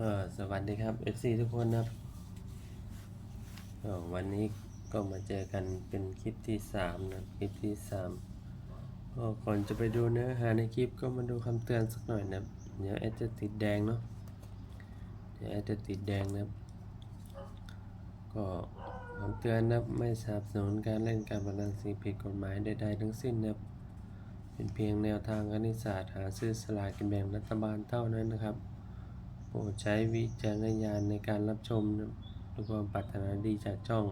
ก็สวัสดีครับ FC ทุกคนนะครับวันนี้ก็มาเจอกันเป็นคลิปที่ 3 นะคลิปที่ 3 ก็ก่อนจะไปดูเนื้อหาในคลิปก็มาดูคำเตือนสักหน่อยนะเดี๋ยวแอดจะติดแดงเนาะเดี๋ยวแอดจะติดแดงนะครับก็คำเตือนนะไม่สนับสนุนการเล่นการพนันสิ่งผิดกฎหมายใดๆทั้งสิ้นนะเป็นเพียงแนวทางคณิตศาสตร์หาซื้อสลากกินแบ่งรัฐบาลเท่านั้นนะครับ โปรดใช้วิจารณญาณในการรับชมนะด้วยความปรารถนาดีจากช่อง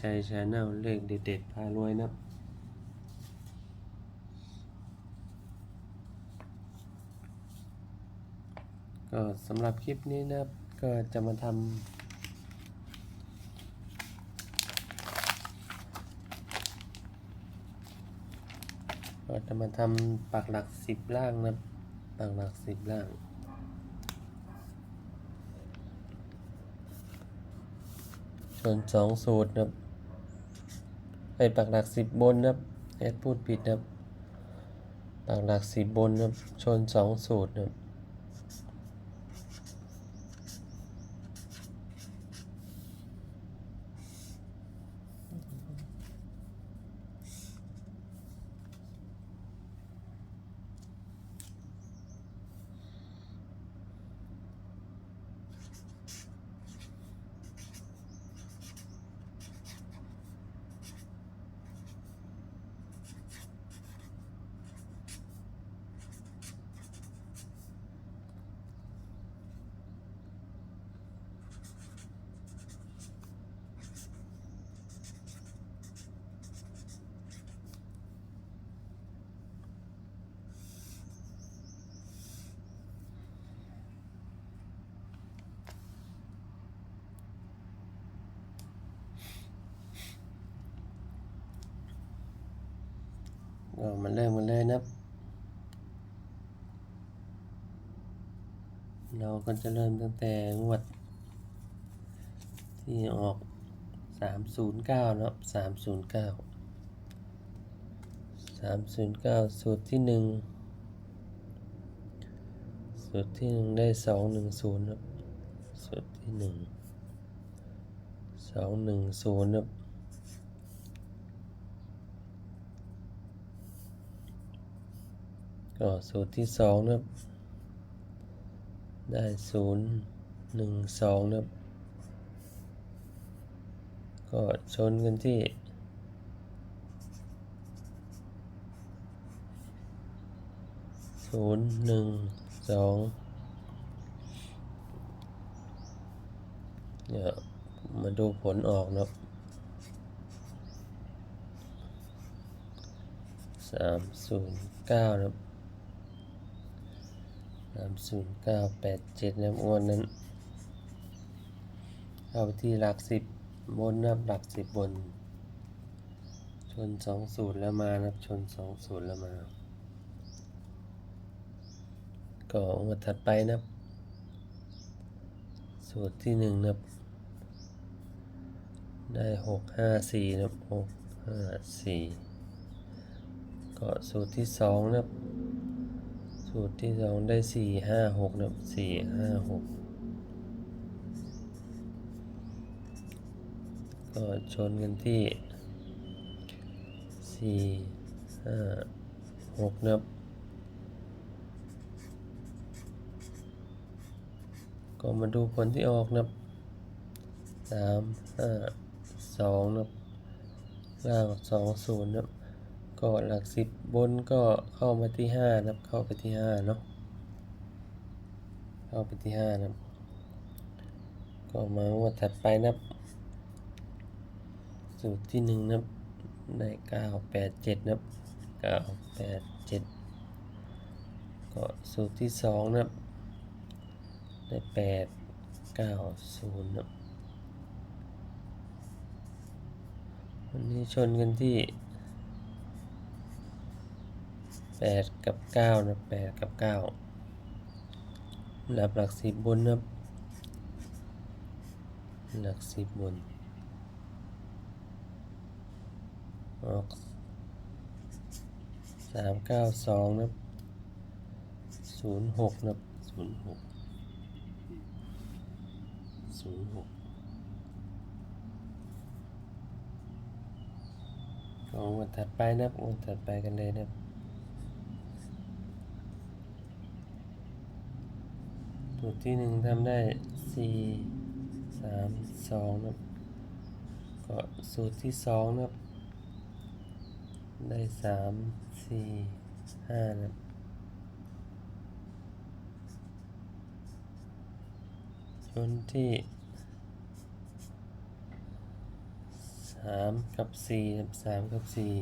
ชัยชาแนลเลขเด็ดๆพารวยนะก็สำหรับคลิปนี้นะก็จะมาทำก็จะมาทำปักหลักสิบล่างนะปักหลักสิบล่าง ส่วนสองสูตรนะครับไอปักหลักสิบบนนะครับแอดพูดผิดนะครับปักหลักสิบบนนะครับชนสองสูตรนะครับ ก็มาเริ่มกันเลยนะเราก็จะเริ่มตั้งแต่งวด ที่ออก 309 เนาะ 309 309 สูตรที่ 1 สูตรที่ 1 ได้ 210ครับสูตรที่ 1 210ครับ ก็สูตรที่สองนะครับ ได้ศูนย์หนึ่งสองนะครับ ก็ชนกันที่ศูนย์หนึ่งสองเดี๋ยวมาดูผลออกนะครับสามศูนย์เก้านะครับามศูนย์เก้าแปดเจ็ดนะครับงวดนั้นเข้าไปที่หลักสิบบนนับหลักสิบบน ชนสองศูนย์แล้วมานับชนสองศูนย์แล้วมา ก็งวดถัดไปนับสูตรที่หนึ่งนับได้หกห้าสี่นับหกห้าสี่ก็สูตรที่สองนับ สูตรที่สองได้สี่ห้าหกนะครับสี่ห้าหกก็ชนกันที่สี่ห้าหกนะครับก็มาดูผลที่ออกนะครับสามห้าสองนะครับล่างสองศูนย์นะครับ ก็หลักสิบบนก็เข้ามาที่ห้านะครับเข้าไปที่ห้าเนาะเข้าไปที่ห้านะครับ ก็มางวดถัดไปนะครับ สูตรที่หนึ่งนะครับได้เก้าแปดเจ็ดนะครับเก้าแปดเจ็ดก็สูตรที่สองนะครับได้แปดเก้าศูนย์นะครับวันนี้ชนกันที่ แปดกับเก้านะแปดกับเก้าหลักหลักสิบบนนะหลักสิบบนออกสามเก้าสองนะศูนย์หกนะศูนย์หกศูนย์หกก็วันถัดไปนะครับวันถัดไปกันเลยนะ ครับสูตรที่หนึ่งทำได้สี่สามสองนะครับก็สูตรที่สองนะครับ ได้สามสี่ห้านะครับชนที่สามกับสี่นะสามกับสี่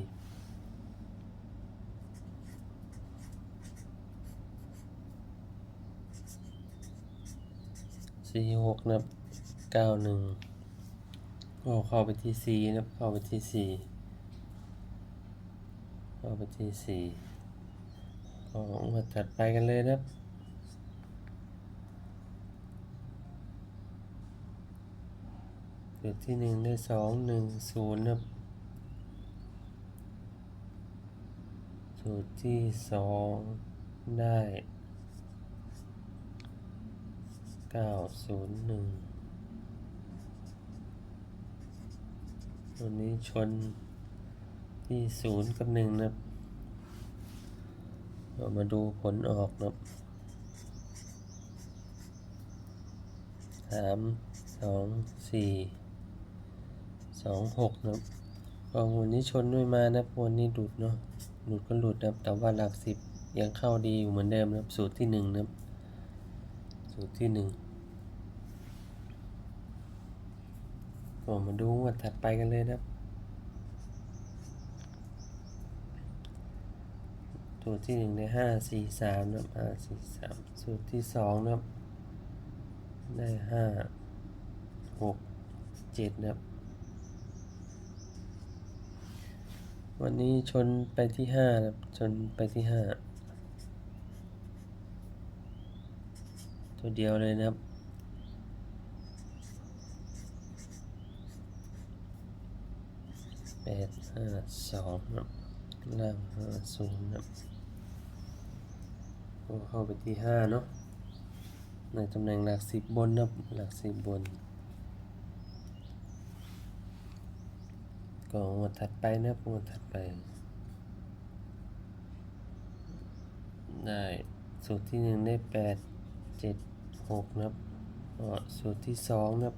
สี่หกนะครับเก้าหนึ่งก็เข้าไปที่สี่นะครับเข้าไปที่สี่เข้าไปที่สี่ก็มาถัดไปกันเลยนะครับจุดที่หนึ่งได้สองหนึ่งศูนย์นะครับจุดที่สองได้ เก้าศูนย์หนึ่งตัวนี้ชนที่ศูนย์กับหนึ่งนะครับเรามาดูผลออกนะครับสามสองสี่สองหกนะครับก็วันนี้ชนด้วยมานะครับวันนี้หลุดเนาะหลุดก็หลุดนะแต่ว่าหลักสิบยังเข้าดีอยู่เหมือนเดิมนะครับสูตรที่หนึ่งนะครับสูตรที่หนึ่ง ก็มาดูงวันถัดไปกันเลยนะครับ สูตรที่หนึ่งได้ห้าสี่สามนะครับห้าสี่สามสูตรที่สองนะครับ ได้ห้าหกเจ็ดนะครับ วันนี้ชนไปที่ห้านะครับ ชนไปที่ห้าตัวเดียวเลยนะครับ แป ดห้าสองนับล่างห้าศูนย์นับก็เข้าไปที่ห้าเนาะในตำแหน่งหลักสิบบนนับหลักสิบบน ก็หมวดถัดไปนับหมวดถัดไป ได้สูตรที่หนึ่งได้แปดเจ็ดหกนับก็สูตรที่สองนับ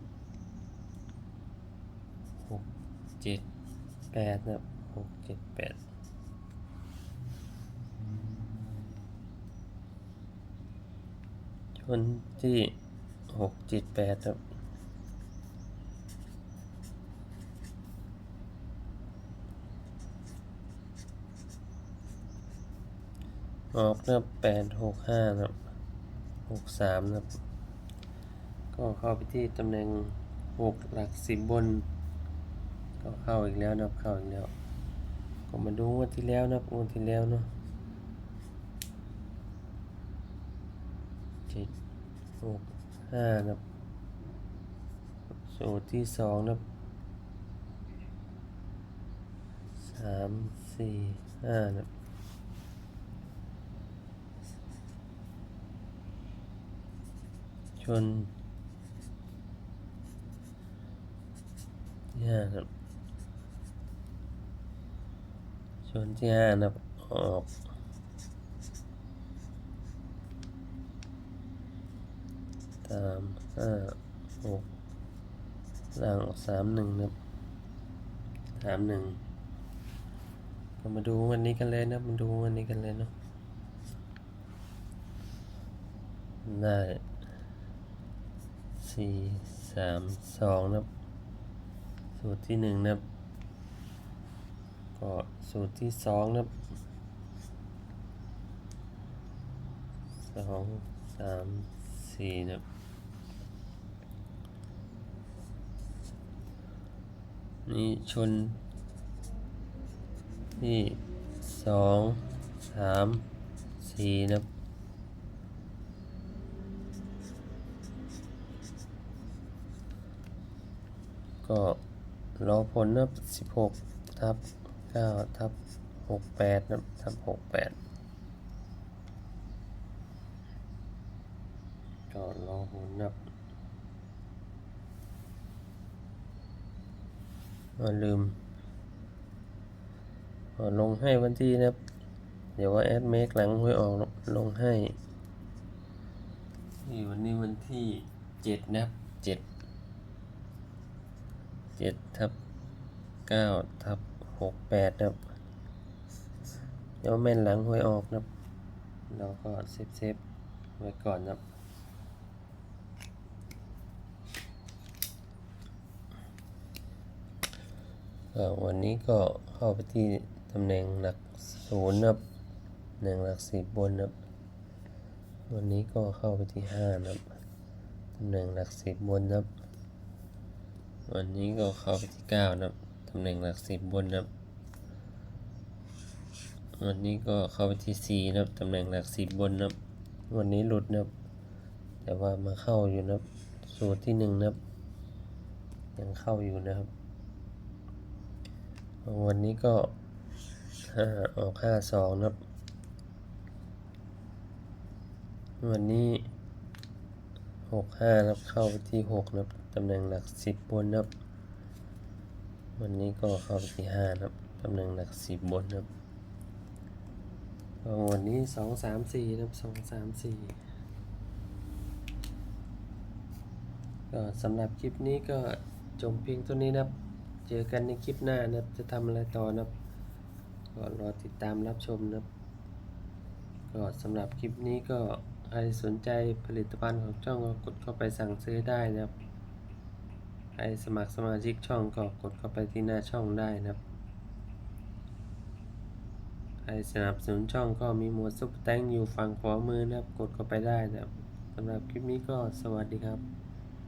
หกเจ็ด แปดนะครับหกเจ็ดแปดชนที่หกเจ็ดแปดครับออกนะแปดหกห้านะครับหกสามนะครับก็เข้าไปที่ตำแหน่งหกหลักสิบบน ก็เข้าอีกแล้วนับเข้าอีกแล้ว ก็มาดูงวันที่แล้วนับงวันที่แล้วเนาะเจ็ดหกห้านับสูตรที่สองนับสามสี่ห้านับชนที่ห้าครับ ชนที่ห้านับออกสามห้าหกล่างออกสามหนึ่งนะครับสามหนึ่งมาดูวันนี้กันเลยนะมาดูวันนี้กันเลยเนาะได้สี่สามสองนะสูตรที่หนึ่งนะ ก็สูตรที่สองนะครับสองสามสี่นะครับนี่ชนที่สองสามสี่นะครับก็รอผลนะครับสิบหกทับ ก้าทับหกแปดนะทับหกแปดจอดรอหุ่นนับอาลืมลงให้วันที่นะครับ เดี๋ยวว่าแอดเมคหลังหวยออกลงให้นี่วันนี้วันที่เจ็ดนะครัเจ็ดเจ็ดทับเก้าทับ หกแปดนะครับเดี๋ยวแม่นหลังหวยออกนะครับเราก็เซฟเซฟไว้ก่อนนะครับวันนี้ก็เข้าไปที่ตำแหน่งหลักศูนย์นะครับตำแหน่งหลักสิบบนนะครับวันนี้ก็เข้าไปที่ห้านะครับตำแหน่งหลักสิบบนนะครับวันนี้ก็เข้าไปที่เก้านะครับ หน่งหลักสิบบนนะครับ วันนี้ก็เข้าไปที่สี่นะครับตำแหน่งหลักสิบบนนะครับ วันนี้หลุดนะครับ แต่ว่ามาเข้าอยู่นะครับ สูตรที่หนึ่งนะครับยังเข้าอยู่นะครับ วันนี้ก็ห้าออกห้าสองนะครับ วันนี้หกห้านะครับเข้าไปที่หกนะครับตำแหน่งหลักสิบบนนะครับ วันนี้ก็เข้าที่ห้าครับตำแหน่งหลักสิบบนครับวันนี้สองสามสี่ครับสองสามสี่ก็สำหรับคลิปนี้ก็จบเพียงเท่านี้นะครับ เจอกันในคลิปหน้านะครับ จะทำอะไรต่อนะครับ ก็รอติดตามรับชมนะครับ ก็สำหรับคลิปนี้ก็ใครสนใจผลิตภัณฑ์ของช่องก็กดเข้าไปสั่งซื้อได้นะครับ ใครสมัครสมาชิกช่องก็กดเข้าไปที่หน้าช่องได้นะครับ ใครสนับสนุนช่องก็มีหมวดซุปแตงอยู่ฝั่งขวามือนะครับ กดเข้าไปได้นะครับสำหรับคลิปนี้ก็สวัสดีครับ